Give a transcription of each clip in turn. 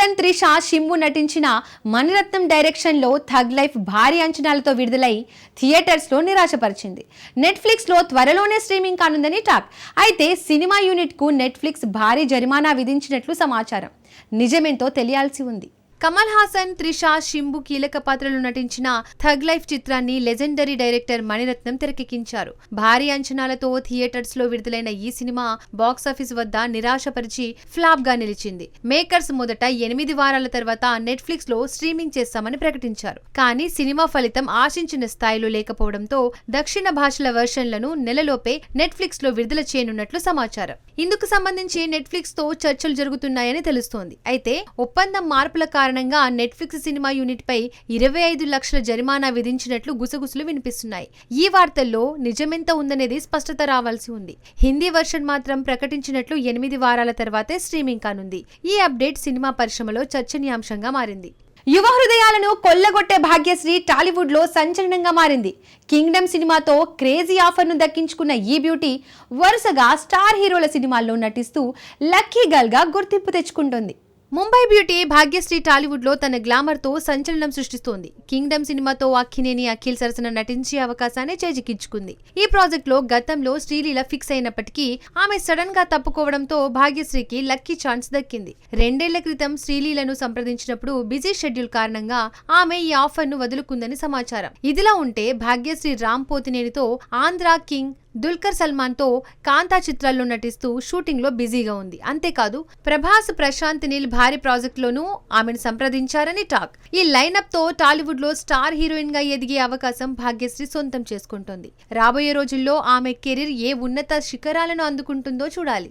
హాసన్ త్రిష షిమ్ము నటించిన మణిరత్నం డైరెక్షన్లో tug life భారీ అంచనాలతో విడుదలై థియేటర్స్లో నిరాశపరిచింది. నెట్ఫ్లిక్స్లో త్వరలోనే స్ట్రీమింగ్ కానుందని టాక్. అయితే సినిమా యూనిట్కు నెట్ఫ్లిక్స్ భారీ జరిమానా విధించినట్లు సమాచారం. నిజమేంతో తెలియాల్సి ఉంది. కమల్ హాసన్ త్రిష షింబు కీలక పాత్రలు నటించిన థగ్ లైఫ్ చిత్రాన్ని లెజెండరీ డైరెక్టర్ మణిరత్నం తెరకెక్కించారు. భారీ అంచనాలతో థియేటర్స్లో విడుదలైన ఈ సినిమా బాక్సాఫీస్ వద్ద నిరాశపరిచి ఫ్లాప్గా నిలిచింది. మేకర్స్ మొదట ఎనిమిది వారాల తర్వాత నెట్ఫ్లిక్స్లో స్ట్రీమింగ్ చేస్తామని ప్రకటించారు. కానీ సినిమా ఫలితం ఆశించిన స్థాయిలో లేకపోవడంతో దక్షిణ భాషల వెర్షన్లను నెలలోపే నెట్ఫ్లిక్స్లో విడుదల చేయనున్నట్లు సమాచారం. ఇందుకు సంబంధించి నెట్ఫ్లిక్స్తో చర్చలు జరుగుతున్నాయని తెలుస్తోంది. అయితే ఒప్పందం మార్పుల కారణంగా నెట్ఫ్లిక్స్ సినిమా యూనిట్ పై ఇరవై ఐదు లక్షల జరిమానా విధించినట్లు గుసగుసలు వినిపిస్తున్నాయి. ఈ వార్తల్లో నిజమెంత ఉందనేది స్పష్టత రావాల్సి ఉంది. హిందీ వర్షన్ మాత్రం ప్రకటించినట్లు ఎనిమిది వారాల తర్వాతే స్ట్రీమింగ్ కానుంది. ఈ అప్డేట్ సినిమా పరిశ్రమలో చర్చనీయాంశంగా మారింది. యువ హృదయాలను కొల్లగొట్టే భాగ్యశ్రీ టాలీవుడ్లో సంచలనంగా మారింది. కింగ్డమ్ సినిమాతో క్రేజీ ఆఫర్ను దక్కించుకున్న ఈ బ్యూటీ వరుసగా స్టార్ హీరోల సినిమాల్లో నటిస్తూ లక్కీ గర్ల్గా గుర్తింపు తెచ్చుకుంటోంది. ముంబై బ్యూటీ భాగ్యశ్రీ టాలీవుడ్లో తన గ్లామర్తో సంచలనం సృష్టిస్తోంది. కింగ్డమ్ సినిమాతో అక్కినేని అఖిల్ సరసన నటించే అవకాశాన్ని చేజిక్కించుకుంది. ఈ ప్రాజెక్ట్లో గతంలో శ్రీలీల ఫిక్స్ అయినప్పటికీ ఆమె సడన్గా తప్పుకోవడంతో భాగ్యశ్రీకి లక్కీ ఛాన్స్ దక్కింది. రెండేళ్ళ క్రితం శ్రీలీలను సంప్రదించినప్పుడు బిజీ షెడ్యూల్ కారణంగా ఆమె ఈ ఆఫర్ను వదులుకుందని సమాచారం. ఇదిలా ఉంటే భాగ్యశ్రీ రామ్ పోతినేనితో ఆంధ్ర కింగ్ దుల్కర్ సల్మాన్తో కాంతా చిత్రాల్లో నటిస్తూ షూటింగ్లో బిజీగా ఉంది. అంతేకాదు ప్రభాస్ ప్రశాంత్ నీల్ భారీ ప్రాజెక్టులోనూ ఆమెను సంప్రదించారని టాక్. ఈ లైనప్తో టాలీవుడ్లో స్టార్ హీరోయిన్గా ఎదిగే అవకాశం భాగ్యశ్రీ సొంతం చేసుకుంటోంది. రాబోయే రోజుల్లో ఆమె కెరీర్ ఏ ఉన్నత శిఖరాలను అందుకుంటుందో చూడాలి.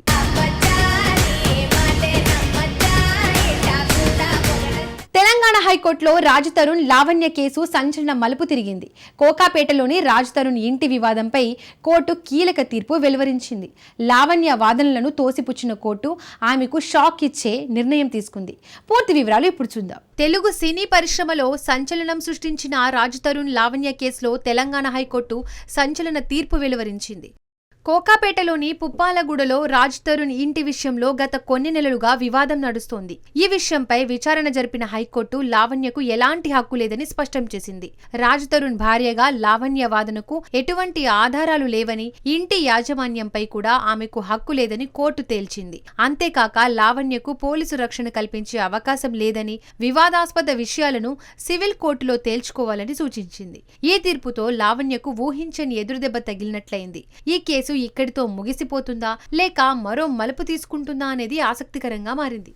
తెలంగాణ హైకోర్టులో రాజ్ తరుణ్ లావణ్య కేసు సంచలన మలుపు తిరిగింది. కోకాపేటలోని రాజ్ తరుణ్ ఇంటి వివాదంపై కోర్టు కీలక తీర్పు వెలువరించింది. లావణ్య వాదనలను తోసిపుచ్చిన కోర్టు ఆమెకు షాక్ ఇచ్చే నిర్ణయం తీసుకుంది. పూర్తి వివరాలు ఇప్పుడు చూద్దాం. తెలుగు సినీ పరిశ్రమలో సంచలనం సృష్టించిన రాజ్ తరుణ్ లావణ్య కేసులో తెలంగాణ హైకోర్టు సంచలన తీర్పు వెలువరించింది. కోకాపేటలోని పుప్పాలగూడలో రాజ్ తరుణ్ ఇంటి విషయంలో గత కొన్ని నెలలుగా వివాదం నడుస్తోంది. ఈ విషయంపై విచారణ జరిపిన హైకోర్టు లావణ్యకు ఎలాంటి హక్కు లేదని స్పష్టం చేసింది. రాజ్ తరుణ్ భార్యగా లావణ్య వాదనకు ఎటువంటి ఆధారాలు లేవని ఇంటి యాజమాన్యంపై కూడా ఆమెకు హక్కు లేదని కోర్టు తేల్చింది. అంతేకాక లావణ్యకు పోలీసు రక్షణ కల్పించే అవకాశం లేదని వివాదాస్పద విషయాలను సివిల్ కోర్టులో తేల్చుకోవాలని సూచించింది. ఈ తీర్పుతో లావణ్యకు ఊహించని ఎదురుదెబ్బ తగిలినట్లయింది. ఈ కేసు ఇక్కడితో ముగిసిపోతుందా లేక మరో మలుపు తీసుకుంటుందా అనేది ఆసక్తికరంగా మారింది.